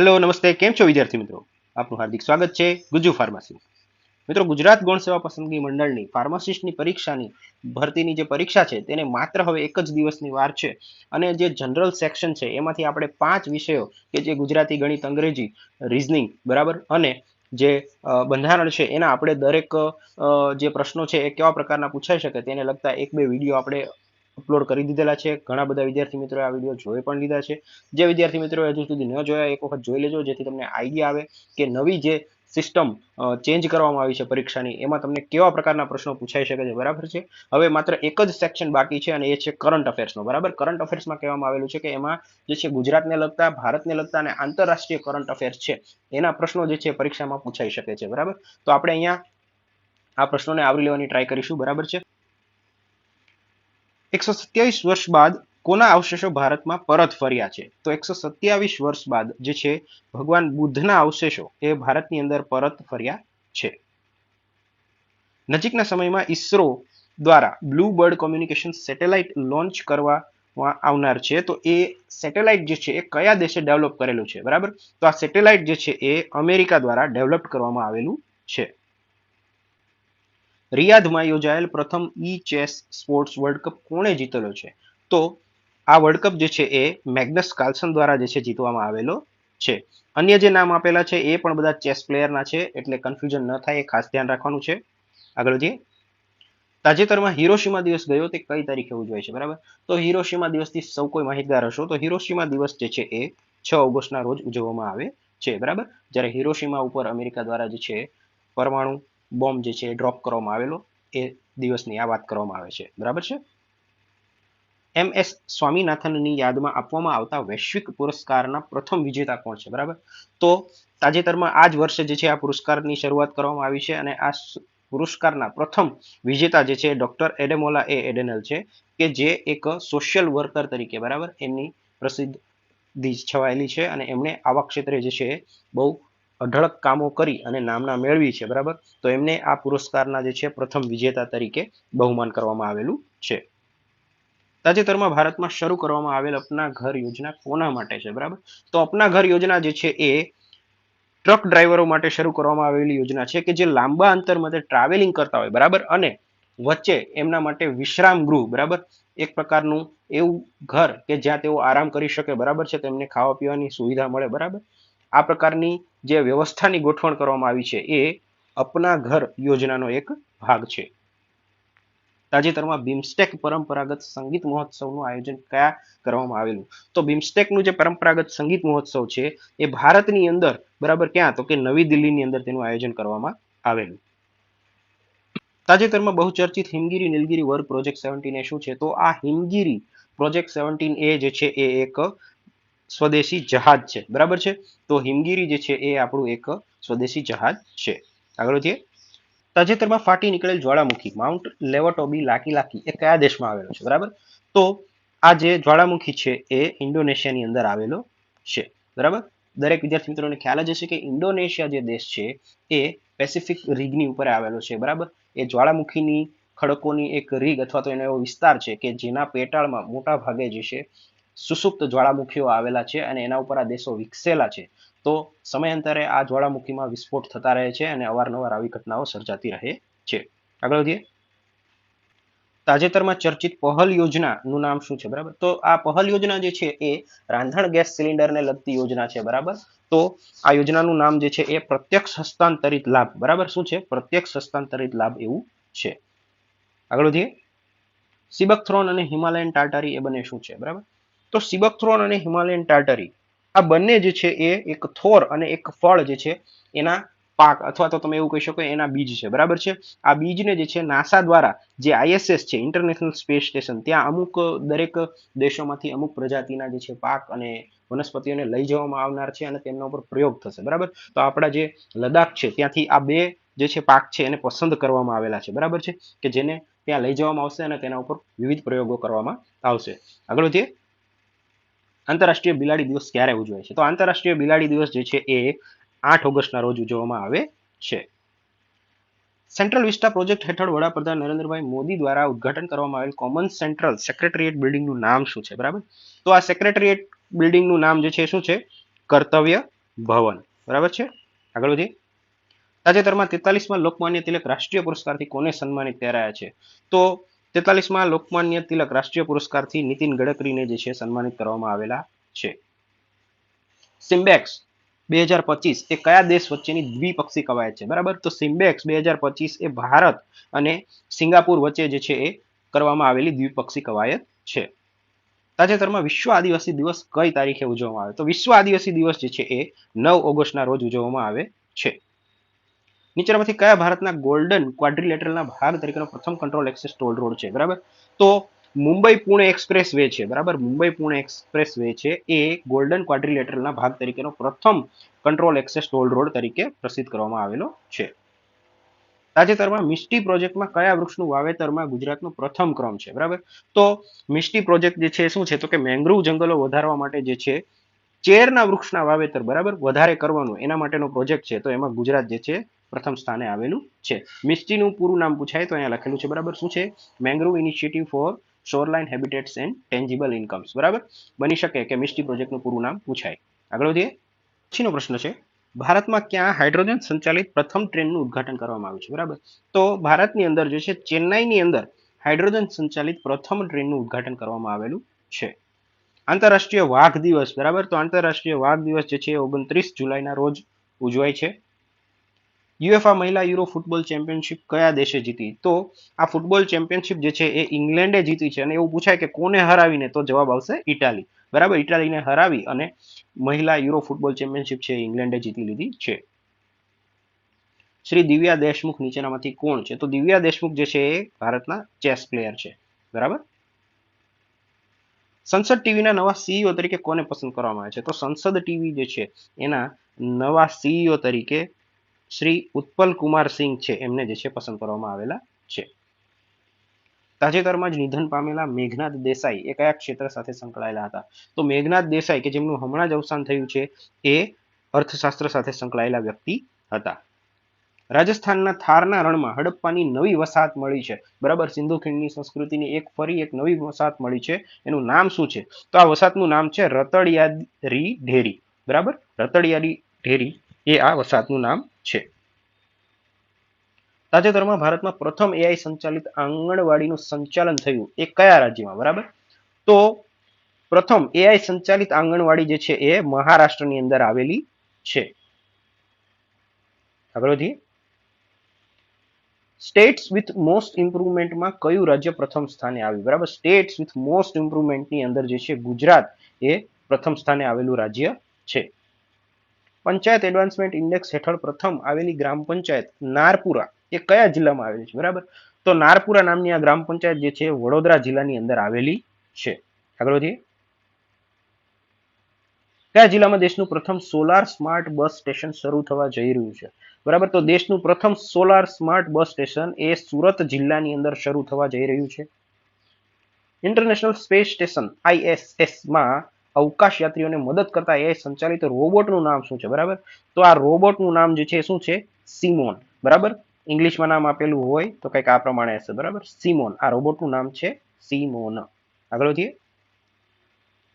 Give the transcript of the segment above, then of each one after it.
Hello નમસ્તે. કેમ છો વિદ્યાર્થી મિત્રો? આપનું હાર્દિક સ્વાગત છે ગુજુ ફાર્મસી. મિત્રો, ગુજરાત ગૌણ સેવા પસંદગી મંડળની ફાર્માસિસ્ટની પરીક્ષાની ભરતીની જે પરીક્ષા છે, તેને માત્ર હવે એક જ દિવસની વાર છે. અને જે જનરલ સેક્શન છે, એમાંથી આપણે પાંચ વિષયો કે જે ગુજરાતી ગણિત, અંગ્રેજી, રિઝનિંગ, બરાબર? અને જે બંધારણ છે, એના આપણે દરેક જે પ્રશ્નો છે, એ કેવા પ્રકારના પૂછાઈ શકે, તેને લગતા એક બે વીડિયો આપણે અપલોડ કરી દીધેલા છે. ઘણા બધા વિદ્યાર્થી મિત્રોએ આ વીડિયો જોઈ પણ લીધા છે. જે વિદ્યાર્થી મિત્રો હજુ સુધી ન જોયા, એક વખત જોઈ લેજો, જેથી તમને આઈડિયા આવે કે નવી જે સિસ્ટમ ચેન્જ કરવામાં આવી છે પરીક્ષાની, એમાં તમને કેવા પ્રકારના પ્રશ્નો પૂછાઈ શકે છે, બરાબર છે? હવે માત્ર એક જ સેક્શન બાકી છે અને એ છે કરંટ અફેર્સનો બરાબર? કરંટ અફેર્સમાં કહેવામાં આવેલું છે કે એમાં જે છે ગુજરાતને લગતા, ભારતને લગતા અને આંતરરાષ્ટ્રીય કરંટ અફેર્સ છે, એના પ્રશ્નો જે છે પરીક્ષામાં પૂછાઈ શકે છે, બરાબર? તો આપણે અહીંયા આ પ્રશ્નોને આવરી લેવાની ટ્રાય કરીશું, બરાબર છે? એકસો સત્યાવીસ વર્ષ બાદ કોના અવશેષો ભારતમાં પરત ફર્યા છે? તો એકસો સત્યાવીસ વર્ષ બાદ જે છે, ભગવાન બુદ્ધના અવશેષો એ ભારતની અંદર પરત ફર્યા છે. નજીકના સમયમાં ઈસરો દ્વારા blue bird communication satellite launch કરવામાં આવનાર છે. તો એ સેટેલાઇટ જે છે, એ કયા દેશે ડેવલપ કરેલું છે? બરાબર? તો આ સેટેલાઇટ જે છે, એ અમેરિકા દ્વારા ડેવલપ કરવામાં આવેલું છે. રિયાધમાં યોજાયેલ પ્રથમ E chess sports world cup કોણે જીતેલો છે? તો આ વર્લ્ડ કપ જે છે એ મેગ્નસ કાર્લસન દ્વારા જે છે જીતવામાં આવેલો છે. અન્ય જે નામ આપેલા છે એ પણ બધા ચેસ પ્લેયરના છે, એટલે કન્ફ્યુઝન ન થાય, એ ખાસ ધ્યાન રાખવાનું છે. આગળ વધીએ. તાજેતરમાં હિરોશીમા દિવસ ગયો, તે કઈ તારીખે ઉજવાય છે, બરાબર? તો હિરોશીમા દિવસથી સૌ કોઈ માહિતગાર હશો, તો હિરોશીમા દિવસ જે છે એ છ ઓગસ્ટના રોજ ઉજવવામાં આવે છે, બરાબર? જ્યારે હિરોશીમા ઉપર અમેરિકા દ્વારા જે છે પરમાણુ બોમ્બ જે છે એ ડ્રોપ કરવામાં આવેલો, એ દિવસની આ વાત કરવામાં આવે છે. બરાબર છે? એમ એસ સ્વામીનાથનની યાદમાં આપવામાં આવતા વૈશ્વિક પુરસ્કારના પ્રથમ વિજેતા કોણ છે? બરાબર? તો તાજેતરમાં આ જ વર્ષે જે છે આ પુરસ્કારની શરૂઆત કરવામાં આવી છે અને આ પુરસ્કારના પ્રથમ વિજેતા જે છે ડોક્ટર એડેમોલા એ એડેનલ છે, કે જે એક સોશિયલ વર્કર તરીકે, બરાબર? એમની પ્રસિદ્ધિ છવાયેલી છે અને એમણે આવા ક્ષેત્રે જે છે બહુ અઢળક કામો કરી અને નામના મેળવી છે, બરાબર? તો એમને આ પુરસ્કારના જે છે, પ્રથમ વિજેતા તરીકે બહુમાન કરવામાં આવેલું છે. તાજેતરમાં ભારતમાં શરૂ કરવામાં આવેલ અપના ઘર યોજના કોના માટે છે, બરાબર? તો અપના ઘર યોજના જે છે, એ ટ્રક ડ્રાઈવરો માટે શરૂ કરવામાં આવેલી યોજના છે કે જે લાંબા અંતર માટે ટ્રાવેલિંગ કરતા હોય, બરાબર? અને વચ્ચે એમના માટે વિશ્રામ ગૃહ, બરાબર? એક પ્રકારનું એવું ઘર કે જ્યાં તેઓ આરામ કરી શકે, બરાબર છે? તેમને ખાવા પીવાની સુવિધા મળે, બરાબર? આ પ્રકારની જે વ્યવસ્થાની ગોઠવણ કરવામાં આવી છે એ અપના ઘર યોજનાનો એક ભાગ છે. તાજેતરમાં બિમસ્ટેક પરંપરાગત સંગીત મહોત્સવનું આયોજન કયા કરવામાં આવેલું? તો બિમસ્ટેકનું જે પરંપરાગત સંગીત મહોત્સવ છે એ ભારતની અંદર બરાબર ક્યાં? તો કે નવી દિલ્હીની અંદર તેનું આયોજન કરવામાં આવેલું. તાજેતરમાં બહુચર્ચિત હિમગીરી નીલગીરી વર્ગ પ્રોજેક્ટ સેવન્ટીન એ શું છે? તો આ હિમગીરી પ્રોજેક્ટ સેવન્ટીન એ જે છે એ એક સ્વદેશી જહાજ છે. બરાબર છે? તો હિમગીરી જે છે એ આપણું એક સ્વદેશી જહાજ છે. આગળ વધીએ. તાજેતરમાં ફાટી નીકળેલ જ્વાળામુખી, માઉન્ટ લેવટોબી લાકી લાકી એ કયા દેશમાં આવેલો છે? બરાબર? તો આ જે જ્વાળામુખી છે એ ઇન્ડોનેશિયાની અંદર આવેલો છે. બરાબર? દરેક વિદ્યાર્થી મિત્રોને ખ્યાલ જ હશે કે ઇન્ડોનેશિયા જે દેશ છે એ પેસિફિક રીગની ઉપર આવેલો છે. બરાબર? એ જ્વાળામુખીની ખડકોની એક રીગ અથવા તો એનો એવો વિસ્તાર છે કે જેના પેટાળમાં મોટા ભાગે જે છે સુસુપ્ત જ્વાળામુખીઓ આવેલા છે અને એના ઉપર આ દેશો વિકસેલા છે. તો સમયાંતરે આ જ્વાળામુખીમાં વિસ્ફોટ થતા રહે છે અને અવારનવાર આવી ઘટનાઓ સર્જાતી રહે છે. આગળ વધીએ. તાજેતરમાં ચર્ચિત પહલ યોજનાનું નામ શું છે? બરાબર? તો આ પહલ યોજના જે છે એ રાંધણ ગેસ સિલિન્ડરને લગતી યોજના છે, બરાબર? તો આ યોજનાનું નામ જે છે એ પ્રત્યક્ષ હસ્તાંતરિત લાભ, બરાબર? શું છે? પ્રત્યક્ષ હસ્તાંતરિત લાભ એવું છે. આગળ વધીએ. સિબકથ્રોન અને હિમાલયન ટાટારી એ બંને શું છે? બરાબર? તો સિબકથ્રોન અને હિમાલયન ટાર્ટરી. આ બંને જે છે એ એક થોર અને એક ફળ જે છે એના પાક અથવા તો તમે એવું કહી શકો એના બીજ છે. બરાબર છે? આ બીજને જે છે નાસા દ્વારા જે આઈએસએસ છે ઇન્ટરનેશનલ સ્પેસ સ્ટેશન ત્યાં અમુક દરેક દેશોમાંથી અમુક પ્રજાતિના જે છે પાક અને વનસ્પતિઓને લઈ જવામાં આવનાર છે અને તેમના ઉપર પ્રયોગ થશે. બરાબર? તો આપણા જે લદ્દાખ છે, ત્યાંથી આ બે જે છે પાક છે એને પસંદ કરવામાં આવેલા છે. બરાબર છે? કે જેને ત્યાં લઈ જવામાં આવશે અને તેના ઉપર વિવિધ પ્રયોગો કરવામાં આવશે. આગળ વધીએ. આંતરરાષ્ટ્રીય બિલાડી દિવસ ક્યારે ઉજવાય છે? તો આંતરરાષ્ટ્રીય બિલાડી દિવસ જે છે એ આઠ ઓગસ્ટના રોજ ઉજવવામાં આવે છે. સેન્ટ્રલ વિસ્ટા પ્રોજેક્ટ હેઠળ વડાપ્રધાન નરેન્દ્રભાઈ મોદી દ્વારા ઉદઘાટન કરવામાં આવેલ કોમન સેન્ટ્રલ સેક્રેટરીએટ બિલ્ડિંગનું નામ શું છે? બરાબર? તો આ સેક્રેટરીએટ બિલ્ડિંગનું નામ જે છે શું છે? કર્તવ્ય ભવન. બરાબર છે? આગળ વધીએ. તાજેતરમાં તેતાલીસમાં લોકમાન્ય તિલક રાષ્ટ્રીય પુરસ્કારથી કોને સન્માનિત કરાયા છે? તો તેતાલીસમાં લોકમાન્ય તિલક રાષ્ટ્રીય પુરસ્કારથી નીતિન ગડકરીને જે છે સન્માનિત કરવામાં આવેલા છે. સિમ્બેક્સ બે હજાર પચીસ એ કયા દેશ વચ્ચેની દ્વિપક્ષી કવાયત છે? બરાબર? તો સિમ્બેક્સ બે હજાર પચીસ એ ભારત અને સિંગાપુર વચ્ચે જે છે એ કરવામાં આવેલી દ્વિપક્ષી કવાયત છે. તાજેતરમાં વિશ્વ આદિવાસી દિવસ કઈ તારીખે ઉજવવામાં આવે? તો વિશ્વ આદિવાસી દિવસ જે છે એ નવ ઓગસ્ટના રોજ ઉજવવામાં આવે છે. નીચેનામાંથી કયા ભારતના ગોલ્ડન ક્વાડ્રીલેટરલના ભાગ તરીકેનો પ્રથમ કંટ્રોલ એક્સેસ ટોલ રોડ છે? બરાબર? તો મુંબઈ પુણે એક્સપ્રેસ વે છે. બરાબર? મુંબઈ પુણે એક્સપ્રેસ વે છે એ ગોલ્ડન ક્વાડ્રીલેટરલના ભાગ તરીકેનો પ્રથમ કંટ્રોલ એક્સેસ ટોલ રોડ તરીકે પ્રસિદ્ધ કરવામાં આવેલો છે. તાજેતરમાં મિસ્ટી પ્રોજેક્ટમાં કયા વૃક્ષનું વાવેતરમાં ગુજરાતનો પ્રથમ ક્રમ છે? બરાબર? તો મિસ્ટી પ્રોજેક્ટ જે છે, શું છે? તો કે મેંગ્રુવ જંગલો વધારવા માટે જે છે, ચેરના વૃક્ષના વાવેતર બરાબર વધારે કરવાનું એના માટેનો પ્રોજેક્ટ છે. તો એમાં ગુજરાત જે છે પ્રથમ સ્થાને આવેલું છે. મિસ્ટીનું પૂરું નામ પૂછાય તો અહીંયા લખેલું છે, બરાબર? શું છે? Mangrove initiative for shoreline habitats and tangible incomes બરાબર? બની શકે કે મિસ્ટી પ્રોજેક્ટનું પૂરું નામ પૂછાય. આગળ વધીએ. પછીનો પ્રશ્ન છે, ભારતમાં ક્યાં હાઇડ્રોજન સંચાલિત પ્રથમ ટ્રેનનું ઉદ્ઘાટન કરવામાં આવ્યું છે, બરાબર? તો ભારતની અંદર જે છે, ચેન્નાઈની અંદર હાઇડ્રોજન સંચાલિત પ્રથમ ટ્રેનનું ઉદ્ઘાટન કરવામાં આવેલું છે. આંતરરાષ્ટ્રીય વાઘ દિવસ, બરાબર? તો આંતરરાષ્ટ્રીય વાઘ દિવસ જે છે ઓગણત્રીસ જુલાઈના રોજ ઉજવાય છે. યુએફા મહિલા યુરો ફૂટબોલ ચેમ્પિયનશિપ કયા દેશે જીતી? તો આ ફૂટબોલ ચેમ્પિયનશિપ જે છે એ ઇંગ્લેન્ડે જીતી છે અને એવું પૂછાય કે કોને હરાવીને તો જવાબ આવશે ઇટાલી બરાબર? ઇટાલીને હરાવી અને મહિલા યુરો ફૂટબોલ ચેમ્પિયનશિપ છે ઇંગ્લેન્ડે જીતી લીધી છે. શ્રી દિવ્યા દેશમુખ નીચેનામાંથી કોણ છે? તો દિવ્યા દેશમુખ જે છે એ ભારતના ચેસ પ્લેયર છે. બરાબર? સંસદ ટીવીના નવા સીઈઓ તરીકે કોને પસંદ કરવામાં આવે છે? તો સંસદ ટીવી જે છે એના નવા સીઈઓ તરીકે શ્રી ઉત્પલ કુમાર સિંહ છે. એમને જે છે પસંદ કરવામાં આવેલા છે. તાજેતરમાં જ નિધન પામેલા મેઘનાથ દેસાઈ એ કયા ક્ષેત્ર સાથે સંકળાયેલા હતા? તો મેઘનાથ દેસાઈ કે જેમનું હમણાં જ અવસાન થયું છે એ અર્થશાસ્ત્ર સાથે સંકળાયેલા વ્યક્તિ હતા. રાજસ્થાનના થારના રણમાં હડપ્પાની નવી વસાહત મળી છે. બરાબર, સિંધુ ખીણની સંસ્કૃતિની એક ફરી એક નવી વસાહત મળી છે. એનું નામ શું છે? તો આ વસાહતનું નામ છે રતડિયારી ઢેરી. બરાબર? રતડિયારી ઢેરી એ આ વસાહતનું નામ છે. તાજેતરમાં ભારતમાં પ્રથમ એઆઈ સંચાલિત આંગણવાડીનું સંચાલન થયું. એ કયા રાજ્યમાં? બરાબર? તો પ્રથમ એઆઈ સંચાલિત આંગણવાડી જે છે એ મહારાષ્ટ્રની અંદર આવેલી છે. સ્ટેટ્સ વિથ મોસ્ટ ઇમ્પ્રુવમેન્ટમાં કયું રાજ્ય પ્રથમ સ્થાને આવ્યું? બરાબર? સ્ટેટ્સ વિથ મોસ્ટ ઇમ્પ્રુવમેન્ટની અંદર જે છે ગુજરાત એ પ્રથમ સ્થાને આવેલું રાજ્ય છે. પંચાયત એડવાન્સમેન્ટ ઇન્ડેક્સ હેઠળ પ્રથમ આવેલી ગ્રામ પંચાયત નારપુરા. એ કયા જિલ્લામાં આવેલી છે? બરાબર? તો નારપુરા નામની આ ગ્રામ પંચાયત જે છે વડોદરા જિલ્લાની અંદર આવેલી છે. આગળ વધીએ. કયા જિલ્લામાં દેશનું પ્રથમ સોલાર સ્માર્ટ બસ સ્ટેશન શરૂ થવા જઈ રહ્યું છે? બરાબર? તો દેશનું પ્રથમ સોલાર સ્માર્ટ બસ સ્ટેશન એ સુરત જિલ્લાની અંદર શરૂ થવા જઈ રહ્યું છે. ઇન્ટરનેશનલ સ્પેસ સ્ટેશન આઈએસએસમાં અવકાશ યાત્રીઓને મદદ કરતા એ સંચાલિત રોબોટનું નામ શું છે? બરાબર? તો આ રોબોટનું નામ જે છે શું છે? સિમોન. બરાબર? ઇંગ્લિશમાં નામ આપેલું હોય તો કંઈક આ પ્રમાણે હશે. બરાબર? સિમોન. આ રોબોટનું નામ છે સિમોન. આગળ વધીએ.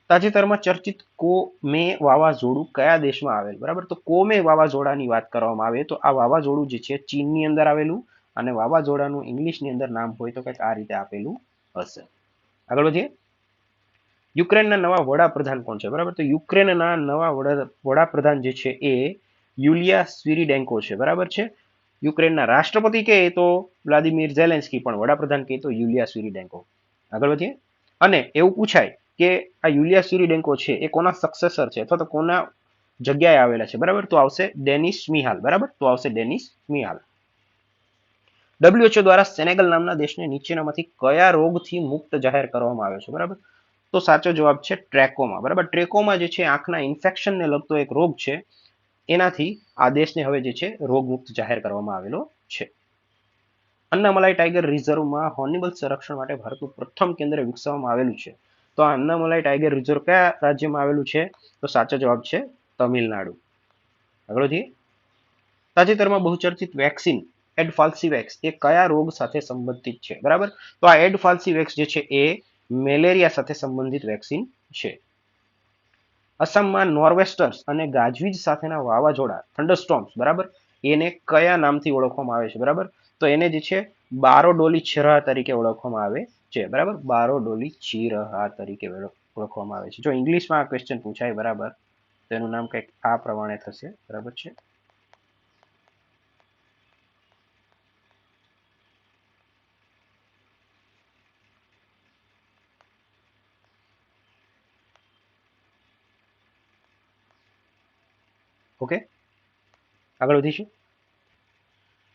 તાજેતરમાં ચર્ચિત કોમે વાવાઝોડું કયા દેશમાં આવેલ? બરાબર? તો કોમે વાવાઝોડાની વાત કરવામાં આવે તો આ વાવાઝોડું જે છે, ચીનની અંદર આવેલું અને વાવાઝોડાનું ઇંગ્લિશની અંદર નામ હોય તો કંઈક આ રીતે આપેલું હશે. આગળ વધીએ. યુક્રેનના નવા વડાપ્રધાન કોણ છે? બરાબર? તો યુક્રેનના નવા વડાપ્રધાન જે છે એ યુલિયા સ્વિરીડેન્કો છે. બરાબર છે? યુક્રેનના રાષ્ટ્રપતિ કહે તો વ્લાદિમીર ઝેલેન્સ્કી પણ વડાપ્રધાન કહે તો યુલિયા સ્વિરીડેન્કો. આગળ વધીએ. અને એવું પૂછાય કે આ યુલિયા સ્વિરીડેન્કો છે એ કોના સક્સેસર છે અથવા તો કોના જગ્યાએ આવેલા છે? બરાબર? તો આવશે ડેનિસ મિહાલ. બરાબર? તો આવશે ડેનિસ મિહાલ. ડબ્લ્યુએચઓ દ્વારા સેનેગલ નામના દેશને નીચેનામાંથી કયા રોગથી મુક્ત જાહેર કરવામાં આવ્યો છે? બરાબર? તો સાચો જવાબ છે ટ્રેકોમાં. બરાબર? ટ્રેકોમાં જે છે, આંખના ઇન્ફેક્શનને લગતો એક રોગ છે. એનાથી આ દેશને હવે જે છે, રોગમુક્ત જાહેર કરવામાં આવેલો છે. અન્નામલાઈ ટાઈગર રિઝર્વમાં હોર્નિબલ સંરક્ષણ માટે ભારતનું પ્રથમ કેન્દ્ર વિકસાવવામાં આવેલું છે. તો આ અન્નામલાઈ ટાઈગર રિઝર્વ કયા રાજ્યમાં આવેલું છે? તો સાચો જવાબ છે તમિલનાડુ. આગળ તાજેતરમાં બહુચર્ચિત વેક્સિન એડફાલ્સીવેક્સ એ કયા રોગ સાથે સંબંધિત છે? બરાબર? તો આ એડફાલ્સીવેક્સ જે છે, એ મેલેરિયા સાથે સંબંધિત વેક્સિન છે. અસમમાં નોર્વેસ્ટર્સ અને ગાજવીજ સાથેના વાવાઝોડા, થંડરસ્ટોમ્સ, બરાબર? એને કયા નામથી ઓળખવામાં આવે છે, બરાબર? તો એને જે છે, બારોડોલી ચિરહા તરીકે ઓળખવામાં આવે છે, બરાબર? બારોડોલી ચિરહા તરીકે ઓળખવામાં આવે છે. જો ઇંગ્લિશમાં આ ક્વેશ્ચન પૂછાય, બરાબર? તો એનું નામ કંઈક આ પ્રમાણે થશે, બરાબર છે? આગળ વધીશું.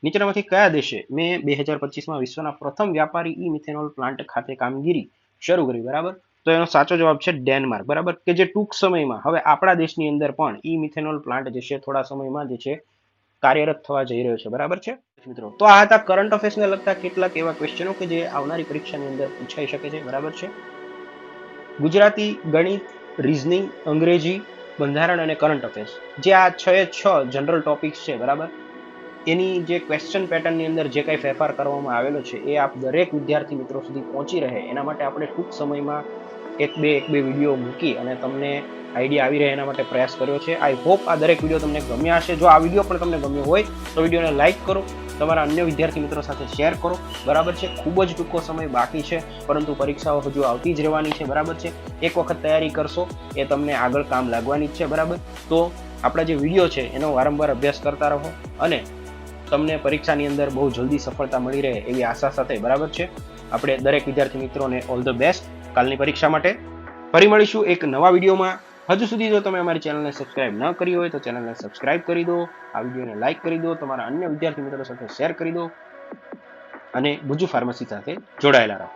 નીચેનામાંથી કયા દેશે મે બે હજાર પચીસમાં વિશ્વના પ્રથમ વ્યાપારી ઈ મિથેનોલ પ્લાન્ટ ખાતે કામગીરી શરૂ કરી, બરાબર? તો એનો સાચો જવાબ છે ડેનમાર્ક, બરાબર? કે જે ટૂંક સમયમાં, હવે આપણા દેશની અંદર પણ ઈ મિથેનોલ પ્લાન્ટ જે છે થોડા સમયમાં જે છે કાર્યરત થવા જઈ રહ્યો છે, બરાબર છે? મિત્રો, તો આ હતા કરંટ અફેર્સને લગતા કેટલાક એવા ક્વેશ્ચનો કે જે આવનારી પરીક્ષાની અંદર પૂછાઈ શકે છે, બરાબર છે? ગુજરાતી, ગણિત રીઝનિંગ અંગ્રેજી બંધારણ અને કરંટ અફેર્સ જે આ છ એ છ જનરલ ટોપિક્સ છે, બરાબર? એની જે ક્વેશ્ચન પેટર્નની અંદર જે કંઈ ફેરફાર કરવામાં આવેલો છે, એ આપ દરેક વિદ્યાર્થી મિત્રો સુધી પહોંચી રહે. એના માટે આપણે ટૂંક સમયમાં એક બે એક બે વીડિયો મૂકી અને તમને આઈડિયા આવી રહે એના માટે પ્રયાસ કર્યો છે. આઈ હોપ આ દરેક વીડિયો તમને ગમ્યા હશે. જો આ વીડિયો પણ તમને ગમ્યો હોય, તો વિડીયોને લાઇક કરો. તમારા અન્ય વિદ્યાર્થી મિત્રો સાથે શેર કરો. બરાબર છે? ખૂબ જ ટૂંકો સમય બાકી છે, પરંતુ પરીક્ષાઓ હજુ આવતી જ રહેવાની છે. બરાબર છે? એક વખત તૈયારી કરશો, એ તમને આગળ કામ લાગવાની જ છે. બરાબર? તો આપણા જે વીડિયો છે, એનો વારંવાર અભ્યાસ કરતા રહો અને તમને પરીક્ષાની અંદર બહુ જલ્દી સફળતા મળી રહે એવી આશા સાથે. બરાબર છે? આપણે દરેક વિદ્યાર્થી મિત્રોને ઓલ ધ બેસ્ટ કાલની પરીક્ષા માટે ફરી મળીશું એક નવા વિડીયોમાં. હજુ સુધી જો તમે અમારી ચેનલને સબસ્ક્રાઇબ ન કરી હોય તો ચેનલને સબસ્ક્રાઇબ કરી દો, આ વિડીયોને લાઇક કરી દો, તમારા અન્ય વિદ્યાર્થી મિત્રો સાથે શેર કરી દો અને ગુજુ ફાર્મસી સાથે જોડાયેલા રહો.